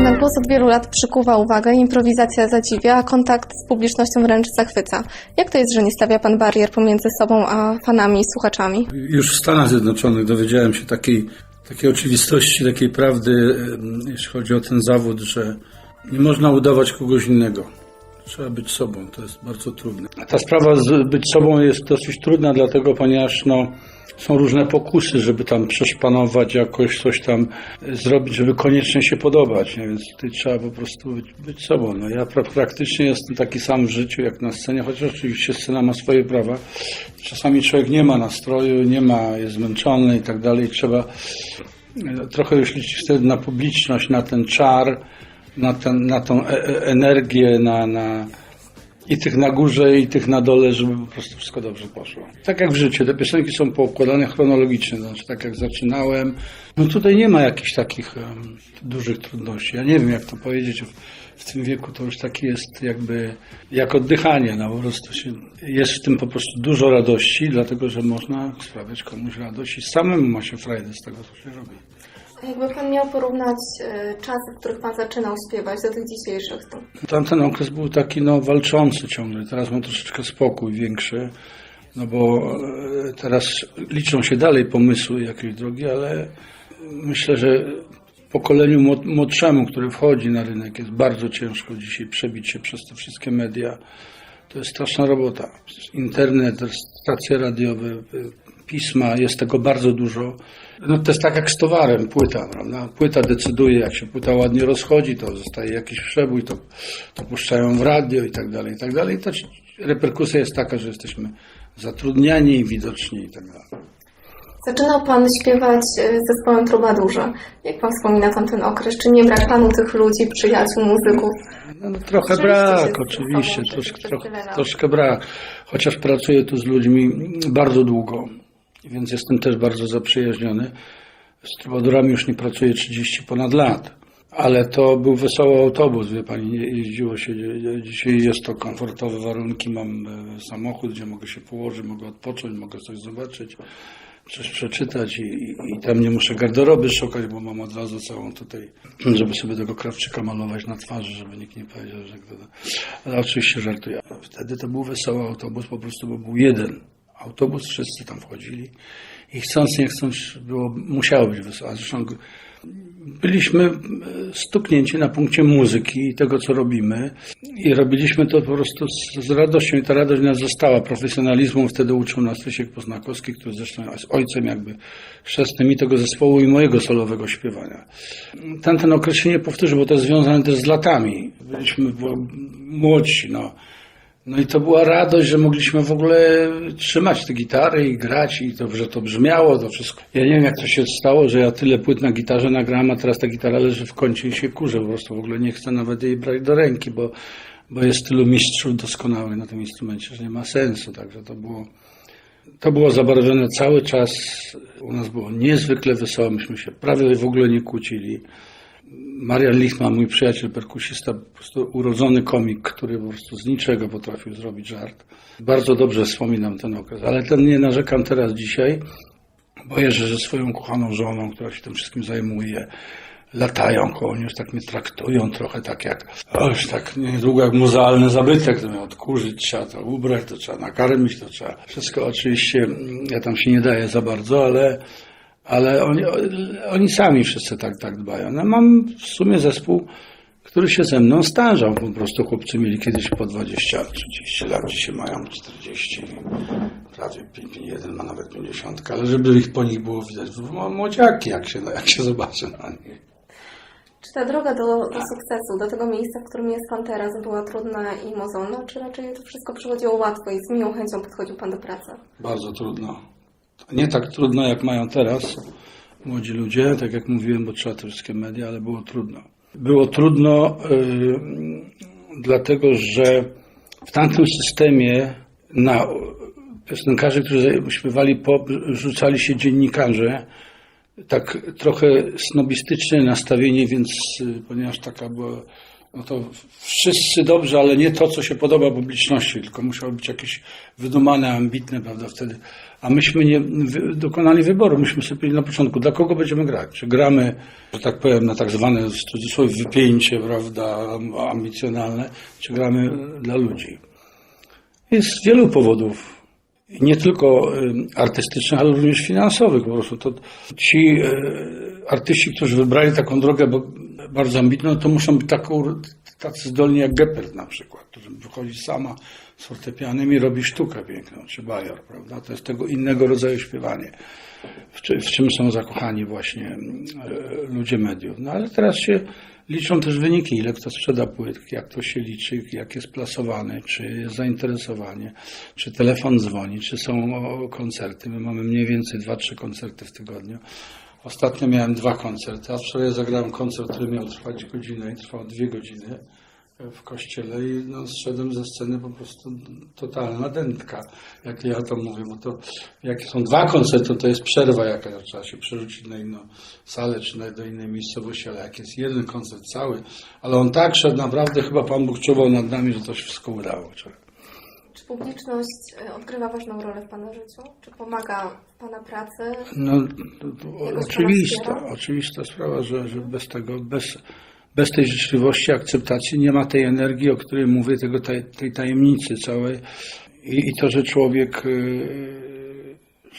Pana głos od wielu lat przykuwa uwagę, improwizacja zadziwia, a kontakt z publicznością wręcz zachwyca. Jak to jest, że nie stawia Pan barier pomiędzy sobą a fanami i słuchaczami? Już w Stanach Zjednoczonych dowiedziałem się takiej, takiej oczywistości, takiej prawdy, jeśli chodzi o ten zawód, że nie można udawać kogoś innego. Trzeba być sobą, to jest bardzo trudne. A ta sprawa z być sobą jest dosyć trudna, dlatego ponieważ no, są różne pokusy, żeby tam przeszpanować jakoś, coś tam zrobić, żeby koniecznie się podobać, nie? więc tutaj trzeba po prostu być, być sobą. No, ja pra praktycznie jestem taki sam w życiu jak na scenie, chociaż oczywiście scena ma swoje prawa. Czasami człowiek nie ma nastroju, nie ma, jest zmęczony i tak dalej. Trzeba e, trochę już liczyć wtedy na publiczność, na ten czar, na, ten, na tą e e energię, na, na i tych na górze, i tych na dole, żeby po prostu wszystko dobrze poszło. Tak jak w życiu, te piosenki są poukładane chronologicznie, znaczy tak jak zaczynałem. No tutaj nie ma jakichś takich em, dużych trudności. Ja nie wiem, jak to powiedzieć. W tym wieku to już taki jest jakby jak oddychanie, no po prostu się, jest w tym po prostu dużo radości, dlatego że można sprawiać komuś radość i samemu ma się frajdę z tego, co się robi. Jakby Pan miał porównać e, czasy, w których Pan zaczynał śpiewać do tych dzisiejszych, to Tamten okres był taki no, walczący ciągle. Teraz mam troszeczkę spokój większy, no bo e, teraz liczą się dalej pomysły jakiejś drogi, ale myślę, że pokoleniu młod- młodszemu, które wchodzi na rynek, jest bardzo ciężko dzisiaj przebić się przez te wszystkie media. To jest straszna robota. Internet, stacje radiowe, pisma, jest tego bardzo dużo. No to jest tak jak z towarem, płyta, prawda? Płyta decyduje, jak się płyta ładnie rozchodzi, to zostaje jakiś przebój, to, to puszczają w radio i tak dalej, i tak dalej. To ci- reperkusja jest taka, że jesteśmy zatrudniani i widoczni i tak dalej. zaczynał Pan śpiewać e, z zespołem Trubadurze. Jak Pan wspomina tamten okres? Czy nie brak Panu tych ludzi, przyjaciół, muzyków? No, no, trochę brak, oczywiście, sobą trochę, troszkę brak. Chociaż pracuję tu z ludźmi bardzo długo, więc jestem też bardzo zaprzyjaźniony. Z trubadurami już nie pracuję 30 ponad lat. Ale to był wesoły autobus, wie pani, jeździło się, dzisiaj jest to komfortowe warunki, mam e, samochód, gdzie mogę się położyć, mogę odpocząć, mogę coś zobaczyć, coś przeczytać i, i, i tam nie muszę garderoby szukać, bo mam od razu całą tutaj, żeby sobie tego krawczyka malować na twarzy, żeby nikt nie powiedział, że. Ale oczywiście żartuję. Wtedy to był wesoły autobus, po prostu bo był jeden autobus, wszyscy tam wchodzili i chcąc, nie chcąc, było, musiało być wesoło. A Zresztą byliśmy e, stuknięci na punkcie muzyki i tego, co robimy i robiliśmy to po prostu z, z radością i ta radość nas została. Profesjonalizmu wtedy uczył nas Rysiek Poznakowski, który zresztą jest ojcem jakby chrzestnym i tego zespołu i mojego solowego śpiewania. Ten, ten okres się nie powtórzy, bo to jest związane też z latami. Byliśmy młodsi, no. No i to była radość, że mogliśmy w ogóle trzymać te gitary i grać i to, że to brzmiało, to wszystko. Ja nie wiem, jak to się stało, że ja tyle płyt na gitarze nagrałem, a teraz ta gitara leży w kącie i się kurzę. Po prostu w ogóle nie chcę nawet jej brać do ręki, bo, bo jest tylu mistrzów doskonałych na tym instrumencie, że nie ma sensu. Także to było, to było zabarwione cały czas. U nas było niezwykle wesoło, myśmy się prawie w ogóle nie kłócili. Marian Lichtman, mój przyjaciel perkusista, po prostu urodzony komik, który po prostu z niczego potrafił zrobić żart. Bardzo dobrze wspominam ten okres, ale ten nie narzekam teraz dzisiaj, bo jeżdżę ze swoją kochaną żoną, która się tym wszystkim zajmuje. Latają koło mnie, już tak mnie traktują trochę tak jak, już tak niedługo jak muzealny zabytek, to mnie odkurzyć trzeba to ubrać, to trzeba nakarmić, to trzeba. Wszystko oczywiście, mm, ja tam się nie daję za bardzo, ale ale oni, oni sami wszyscy tak, tak dbają. No, mam w sumie zespół, który się ze mną starzał. Po prostu chłopcy mieli kiedyś po 20, 30 lat, dzisiaj mają 40, prawie pi- pi- jeden ma nawet 50, ale żeby ich po nich było widać, bo młodziaki, jak się, jak się zobaczy na nich. Czy ta droga do, do sukcesu, do tego miejsca, w którym jest Pan teraz, była trudna i mozolna, czy raczej to wszystko przychodziło łatwo i z miłą chęcią podchodził Pan do pracy? Bardzo trudno. Nie tak trudno, jak mają teraz młodzi ludzie, tak jak mówiłem, bo trzeba wszystkie media, ale było trudno. Było trudno dlatego, że w tamtym systemie na piosenkarzy, którzy śpiewali pop, rzucali się dziennikarze, tak trochę snobistyczne nastawienie, więc y, ponieważ taka była no to wszyscy dobrze, ale nie to, co się podoba publiczności, tylko musiało być jakieś wydumane, ambitne, prawda, wtedy. A myśmy nie dokonali wyboru, myśmy sobie na początku, dla kogo będziemy grać. Czy gramy, że tak powiem, na tak zwane w cudzysłowie wypięcie, prawda, ambicjonalne, czy gramy dla ludzi. Jest z wielu powodów. Nie tylko y, artystycznych, ale również finansowych. Po prostu to ci y, artyści, którzy wybrali taką drogę bo bardzo ambitną, to muszą być taką, tacy zdolni jak Geppert na przykład, który wychodzi sama z fortepianem i robi sztukę piękną, czy bajor, prawda? To jest tego innego rodzaju śpiewanie, w, czy, w czym są zakochani właśnie y, ludzie mediów. No ale teraz się liczą też wyniki, ile kto sprzeda płyt, jak to się liczy, jak jest plasowany, czy jest zainteresowanie, czy telefon dzwoni, czy są koncerty. My mamy mniej więcej dwa, trzy koncerty w tygodniu. Ostatnio miałem dwa koncerty, a wczoraj zagrałem koncert, który miał trwać godzinę i trwał dwie godziny w kościele i no, zszedłem ze sceny po prostu totalna dętka, jak ja to mówię, bo to jak są dwa koncerty, to jest przerwa jaka trzeba się przerzucić na inną salę czy do innej miejscowości, ale jak jest jeden koncert cały, ale on tak szedł, naprawdę chyba Pan Bóg czuwał nad nami, że to się wszystko udało. Publiczność e, odgrywa ważną rolę w Pana życiu? Czy pomaga w Pana pracy? No, oczywista, sprawa oczywista sprawa, że, że bez tego, bez, bez tej życzliwości, akceptacji nie ma tej energii, o której mówię, tego, tej, tej tajemnicy całej. I, I to, że człowiek, yy,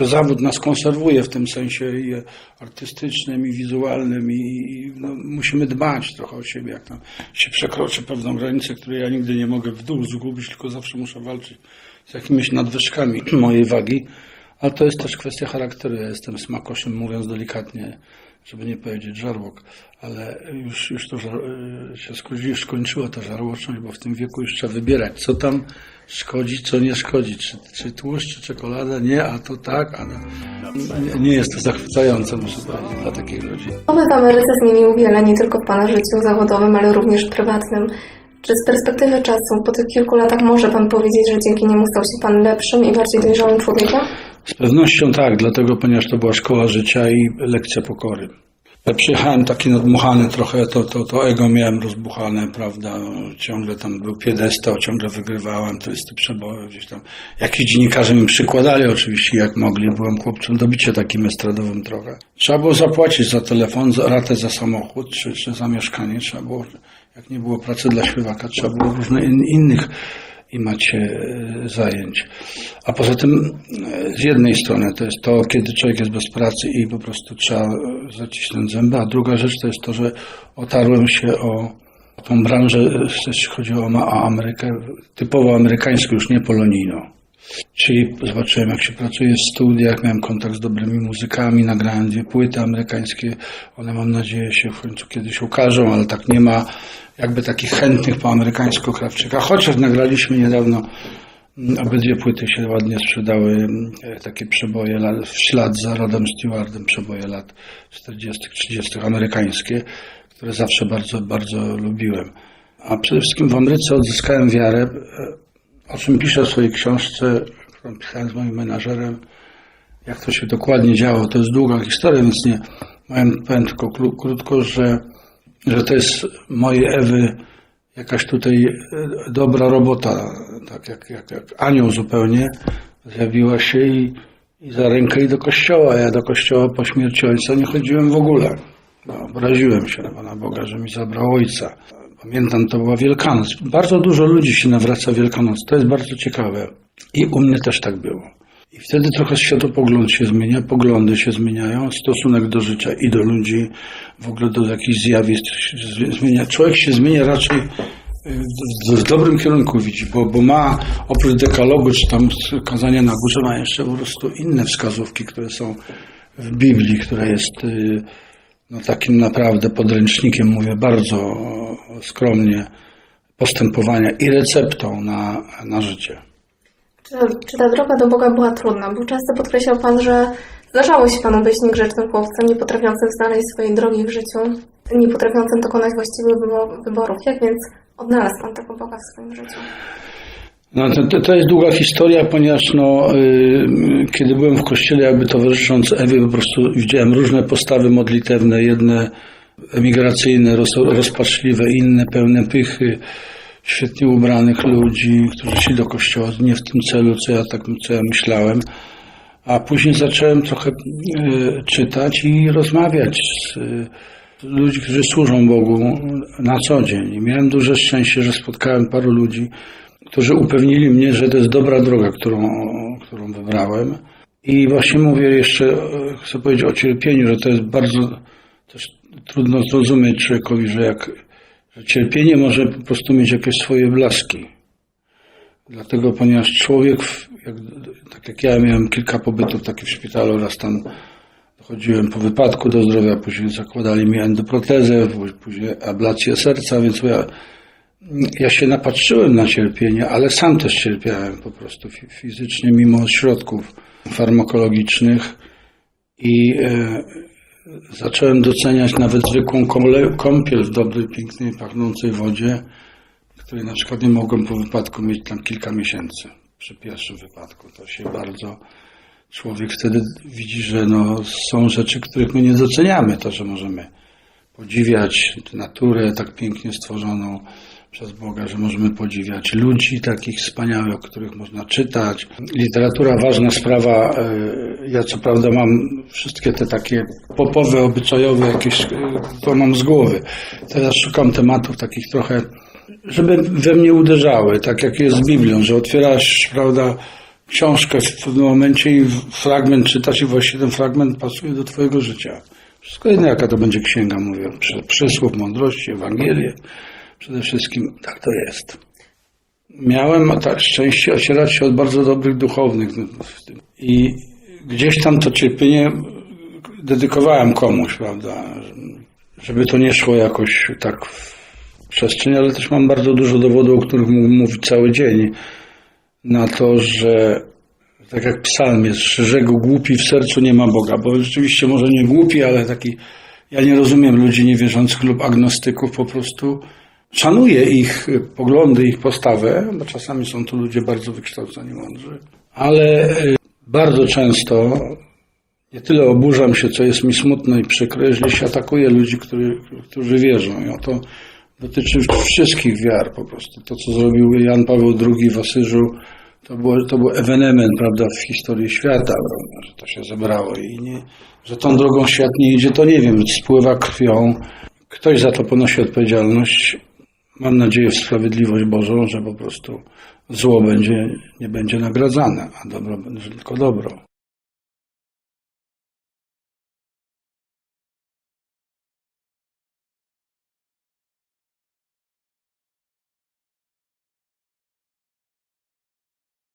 że zawód nas konserwuje w tym sensie i artystycznym, i wizualnym, i, no, musimy dbać trochę o siebie, jak tam się przekroczy pewną granicę, której ja nigdy nie mogę w dół zgubić, tylko zawsze muszę walczyć z jakimiś nadwyżkami mojej wagi. Ale to jest też kwestia charakteru. Ja jestem smakoszem, mówiąc delikatnie, żeby nie powiedzieć żarłok, ale już, już to żar- y, się skończy- już skończyła ta żarłoczność, bo w tym wieku już trzeba wybierać, co tam szkodzi, co nie szkodzi. Czy, czy tłuszcz, czy czekolada? Nie, a to tak, a nie, nie jest to zachwycające, muszę powiedzieć, dla takich ludzi. Oby w Ameryce zmienił wiele, nie tylko w Pana życiu zawodowym, ale również prywatnym. Czy z perspektywy czasu, po tych kilku latach, może Pan powiedzieć, że dzięki niemu stał się Pan lepszym i bardziej dojrzałym człowiekiem? Z pewnością tak, dlatego, ponieważ to była szkoła życia i lekcja pokory. Ja przyjechałem taki nadmuchany trochę, to, to, to ego miałem rozbuchane, prawda, ciągle tam był piedestał, ciągle wygrywałem, to jest te przeboje gdzieś tam. Jakiś dziennikarze mi przykładali oczywiście jak mogli, byłem chłopcem do bicia takim estradowym trochę. Trzeba było zapłacić za telefon, ratę za samochód, czy, czy za mieszkanie, trzeba było, jak nie było pracy dla śpiewaka, trzeba było różne in, innych i macie zajęć. A poza tym e, z jednej strony to jest to, kiedy człowiek jest bez pracy i po prostu trzeba e, zacisnąć zęby, a druga rzecz to jest to, że otarłem się o tą branżę, jeśli chodzi o Amerykę, typowo amerykańską, już nie polonijną. Czyli zobaczyłem, jak się pracuje w studiach, miałem kontakt z dobrymi muzykami, nagrałem dwie płyty amerykańskie. One, mam nadzieję, się w końcu kiedyś ukażą, ale tak nie ma jakby takich chętnych po amerykańsku krawczyka. Chociaż nagraliśmy niedawno, mm, obydwie płyty się ładnie sprzedały, mm, e, takie przeboje lat, w ślad za Rodem Stewardem, przeboje lat 40., 30. amerykańskie, które zawsze bardzo, bardzo lubiłem. A przede wszystkim w Ameryce odzyskałem wiarę, e, o czym piszę w swojej książce, którą pisałem z moim menażerem, jak to się dokładnie działo. To jest długa historia, więc nie powiem, tylko krótko, że, że to jest mojej Ewy jakaś tutaj e, dobra robota, tak jak, jak, jak anioł zupełnie, zjawiła się i, i za rękę i do kościoła. Ja do kościoła po śmierci ojca nie chodziłem w ogóle. No, obraziłem się na Pana Boga, że mi zabrał ojca. Pamiętam, to była Wielkanoc. Bardzo dużo ludzi się nawraca Wielkanoc. To jest bardzo ciekawe. I u mnie też tak było. I wtedy trochę światopogląd się zmienia, poglądy się zmieniają, stosunek do życia i do ludzi, w ogóle do jakichś zjawisk się zmi- zmienia. Człowiek się zmienia raczej y, w, w dobrym kierunku widzi, bo, bo ma oprócz dekalogu czy tam kazania na górze, ma jeszcze po prostu inne wskazówki, które są w Biblii, która jest y, no, takim naprawdę podręcznikiem, mówię bardzo skromnie, postępowania i receptą na, na życie. Czy, czy ta droga do Boga była trudna? Bo często podkreślał Pan, że zdarzało się Panu być niegrzecznym chłopcem, nie potrafiącym znaleźć swojej drogi w życiu, nie potrafiącym dokonać właściwych wybo- wyborów. Jak więc odnalazł Pan tego Boga w swoim życiu? No, to, to, to jest długa historia, ponieważ no, y, kiedy byłem w kościele, jakby towarzysząc Ewie, po prostu widziałem różne postawy modlitewne. Jedne emigracyjne, roz, rozpaczliwe, inne, pełne pychy, świetnie ubranych ludzi, którzy szli do kościoła nie w tym celu, co ja tak co ja myślałem. A później zacząłem trochę e, czytać i rozmawiać z e, ludźmi, którzy służą Bogu na co dzień. I miałem duże szczęście, że spotkałem paru ludzi, którzy upewnili mnie, że to jest dobra droga, którą, którą wybrałem. I właśnie mówię jeszcze, e, chcę powiedzieć o cierpieniu, że to jest bardzo też trudno zrozumieć człowiekowi, że jak że cierpienie może po prostu mieć jakieś swoje blaski. Dlatego, ponieważ człowiek, jak, tak jak ja miałem kilka pobytów takich w szpitalu, raz tam dochodziłem po wypadku do zdrowia, później zakładali mi endoprotezę, pó- później ablację serca, więc ja, ja się napatrzyłem na cierpienie, ale sam też cierpiałem po prostu fi- fizycznie, mimo środków farmakologicznych i e, zacząłem doceniać nawet zwykłą kąpiel w dobrej, pięknej, pachnącej wodzie, której na przykład nie mogłem po wypadku mieć tam kilka miesięcy. Przy pierwszym wypadku to się bardzo człowiek wtedy widzi, że no, są rzeczy, których my nie doceniamy. To, że możemy podziwiać naturę tak pięknie stworzoną przez Boga, że możemy podziwiać ludzi takich wspaniałych, o których można czytać. Literatura ważna sprawa. e, Ja co prawda mam wszystkie te takie popowe, obyczajowe jakieś, e, to mam z głowy. Teraz szukam tematów takich trochę, żeby we mnie uderzały, tak jak jest z Biblią, że otwierasz, prawda, książkę w pewnym momencie i fragment czytasz i właściwie ten fragment pasuje do twojego życia. Wszystko jedno, jaka to będzie księga, mówię, przy- przysłów, mądrości, Ewangelię. Przede wszystkim tak to jest. Miałem tak szczęście ocierać się od bardzo dobrych duchownych i gdzieś tam to cierpienie dedykowałem komuś, prawda, żeby to nie szło jakoś tak w przestrzeń, ale też mam bardzo dużo dowodów, o których mógł mówić cały dzień, na to, że tak jak psalm jest, szczerzego głupi w sercu nie ma Boga, bo rzeczywiście może nie głupi, ale taki, ja nie rozumiem ludzi niewierzących lub agnostyków, po prostu szanuję ich poglądy, ich postawę, bo czasami są to ludzie bardzo wykształceni, mądrzy, ale y, bardzo często nie tyle oburzam się, co jest mi smutno i przykro, jeżeli się atakuje ludzi, którzy, którzy wierzą. I to dotyczy wszystkich wiar po prostu. To, co zrobił Jan Paweł II w Asyżu, to, było, to był ewenement, prawda, w historii świata, że to się zebrało i nie, że tą drogą świat nie idzie, to nie wiem, spływa krwią. Ktoś za to ponosi odpowiedzialność. Mam nadzieję w sprawiedliwość Bożą, że po prostu zło będzie, nie będzie nagradzane, a dobro będzie tylko dobro.